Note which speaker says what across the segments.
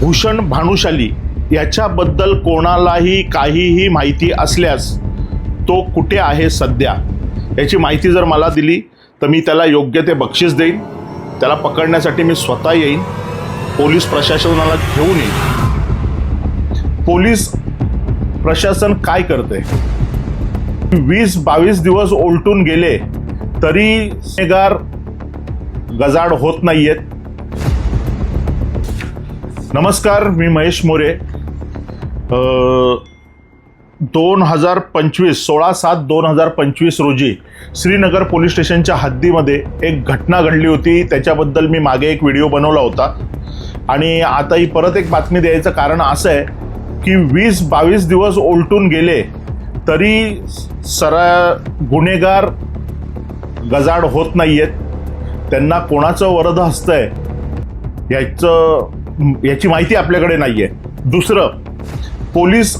Speaker 1: भूषण भानुशाली याच्याबद्दल कोणालाही काहीही माहिती असल्यास तो कुठे आहे सध्या? याची माहिती जर मला दिली तर मी त्याला योग्य ते बक्षीस देईन. त्याला पकडण्यासाठी मी स्वतः येईन. पोलीस प्रशासनाला घेऊन येईन. पोलीस प्रशासन काय करते? वीस बावीस दिवस ओलटून गेले तरी गुन्हेगार गजाड होत नाहीयेत. नमस्कार मी महेश मोरे. दोन हजार पंचवीस सोळा सात दोन हजार पंचवीस रोजी श्रीनगर पोलीस स्टेशनच्या हद्दीमध्ये एक घटना घडली होती. त्याच्याबद्दल मी मागे एक व्हिडिओ बनवला होता. आणि आता ही परत एक बातमी द्यायचं कारण असं आहे की वीस बावीस दिवस उलटून गेले तरी सरा गुन्हेगार गजाड होत नाही आहेत त्यांना कोणाचं वरद हस्तंय? याचं याची माहिती आपल्याकडे नाहीये. दुसरं पोलीस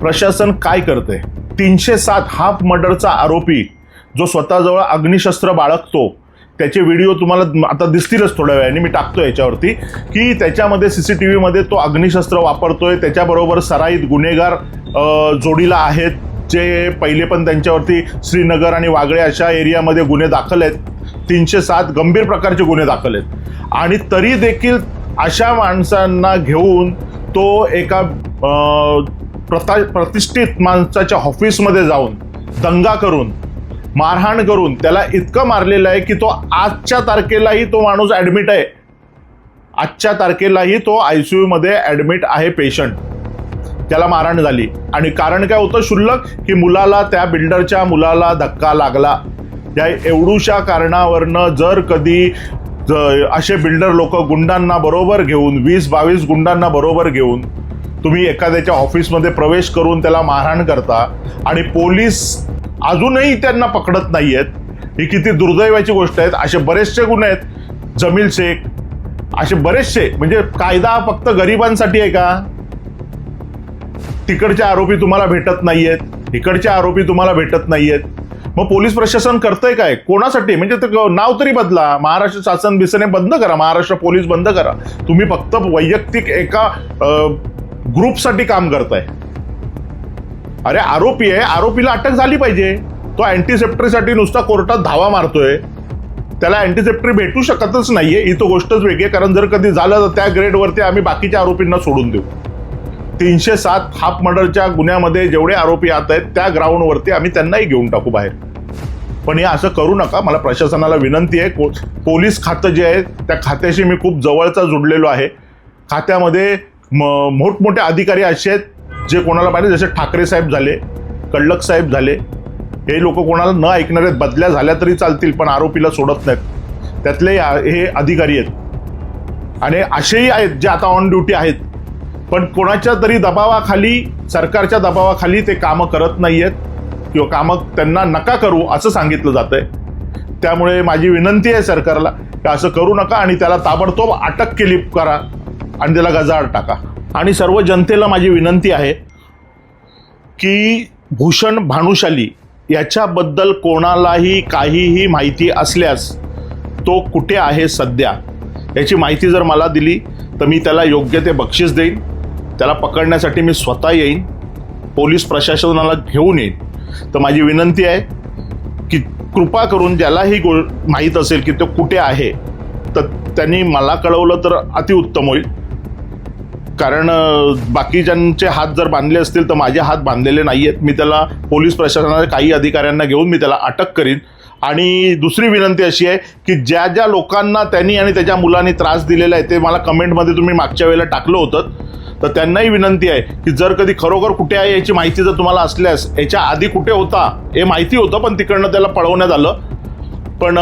Speaker 1: प्रशासन काय करते तीनशे सात हाफ मर्डरचा आरोपी जो स्वतःजवळ अग्निशस्त्र बाळगतो त्याचे व्हिडिओ तुम्हाला आता दिसतीलच थोड्या वेळाने मी टाकतो याच्यावरती की त्याच्यामध्ये सी सी टी व्हीमध्ये तो अग्निशस्त्र वापरतोय त्याच्याबरोबर सराईत गुन्हेगार जोडीला आहेत जे पहिले पण त्यांच्यावरती श्रीनगर आणि वागळे अशा एरियामध्ये गुन्हे दाखल आहेत. तीनशे सात गंभीर प्रकारचे गुन्हे दाखल आहेत. आणि तरी देखील अशा माणसांना घेऊन तो एका प्रता प्रतिष्ठित माणसाच्या ऑफिसमध्ये जाऊन दंगा करून मारहाण करून त्याला इतकं मारलेलं आहे की तो आजच्या तारखेलाही तो माणूस ॲडमिट आहे. आजच्या तारखेलाही तो आय सी यूमध्ये ॲडमिट आहे पेशंट त्याला मारहाण झाली. आणि कारण काय होतं शुल्लक? की मुलाला त्या बिल्डरच्या मुलाला धक्का लागला. या एवढूशा कारणावरनं जर कधी असे बिल्डर लोक गुंडांना बरोबर घेऊन वीस बावीस गुंडांना बरोबर घेऊन तुम्ही एखाद्याच्या ऑफिसमध्ये प्रवेश करून त्याला मारहाण करता आणि पोलीस अजूनही त्यांना पकडत नाही आहेत ही किती दुर्दैवाची गोष्ट आहेत असे बरेचसे गुन्हे आहेत. जमील शेख असे बरेचसे म्हणजे कायदा फक्त गरिबांसाठी आहे का? तिकडचे आरोपी तुम्हाला भेटत नाहीयेत. इकडचे आरोपी तुम्हाला भेटत नाहीयेत. मग पोलीस प्रशासन करतंय काय? कोणासाठी? म्हणजे नाव तरी बदला. महाराष्ट्र शासन बिसने बंद करा. महाराष्ट्र पोलीस बंद करा. तुम्ही फक्त वैयक्तिक एका ग्रुपसाठी काम करताय. अरे आरोपी आहे. आरोपीला अटक झाली पाहिजे. तो अँटीसेप्टरीसाठी नुसता कोर्टात धावा मारतोय. त्याला अँटीसेप्टरी भेटू शकतच नाहीये. ही तो गोष्टच वेगळी आहे. कारण जर कधी झालं तर त्या ग्रेडवरती आम्ही बाकीच्या आरोपींना सोडून देऊ. तीनशे सात हाफ मर्डरच्या गुन्ह्यामध्ये जेवढे आरोपी आत आहेत त्या ग्राउंडवरती आम्ही त्यांनाही घेऊन टाकू बाहेर. पण हे असं करू नका. मला प्रशासनाला विनंती आहे. को- पोलीस खातं जे आहे त्या खात्याशी मी खूप जवळचा जुडलेलो आहे. खात्यामध्ये म- मोठमोठे अधिकारी असे आहेत जे कोणाला पाहिजे जसे ठाकरे साहेब झाले कडलक साहेब झाले. हे लोक कोणाला न ऐकणारे बदल्या झाल्या तरी चालतील पण आरोपीला सोडत नाहीत. त्यातले हे अधिकारी आहेत. आणि असेही आहेत जे आता ऑन ड्युटी आहेत. पण कोणाच्या तरी दबावाखाली सरकारच्या दबावाखाली ते कामं करत नाही आहेत किंवा कामं त्यांना नका करू असं सांगितलं जातंय. त्यामुळे माझी विनंती आहे सरकारला की असं करू नका आणि त्याला ताबडतोब अटक केली करा आणि त्याला गजाआड टाका. आणि सर्व जनतेला माझी विनंती आहे की भूषण भानुशाली याच्याबद्दल कोणालाही काहीही माहिती असल्यास तो कुठे आहे सध्या याची माहिती जर मला दिली तर मी त्याला योग्य ते बक्षीस देईन. त्याला पकडण्यासाठी मी स्वतः येईन. पोलीस प्रशासनाला घेऊन येईन. तर माझी विनंती आहे की कृपा करून ज्यालाही गो माहीत असेल की तो कुठे आहे तर त्यांनी मला कळवलं तर अतिउत्तम होईल. कारण बाकीच्यांचे हात जर बांधले असतील तर माझे हात बांधलेले नाही आहेत मी त्याला पोलीस प्रशासनाच्या काही अधिकाऱ्यांना घेऊन मी त्याला अटक करीन. आणि दुसरी विनंती अशी आहे की ज्या ज्या लोकांना त्यांनी आणि त्याच्या मुलांनी त्रास दिलेला आहे ते मला कमेंटमध्ये तुम्ही मागच्या वेळेला टाकलं होतं. तर त्यांनाही विनंती आहे की जर कधी खरोखर कुठे आहे याची माहिती जर तुम्हाला असल्यास याच्या आधी कुठे होता हे माहिती होतं पण तिकडनं त्याला पळवण्यात आलं. पण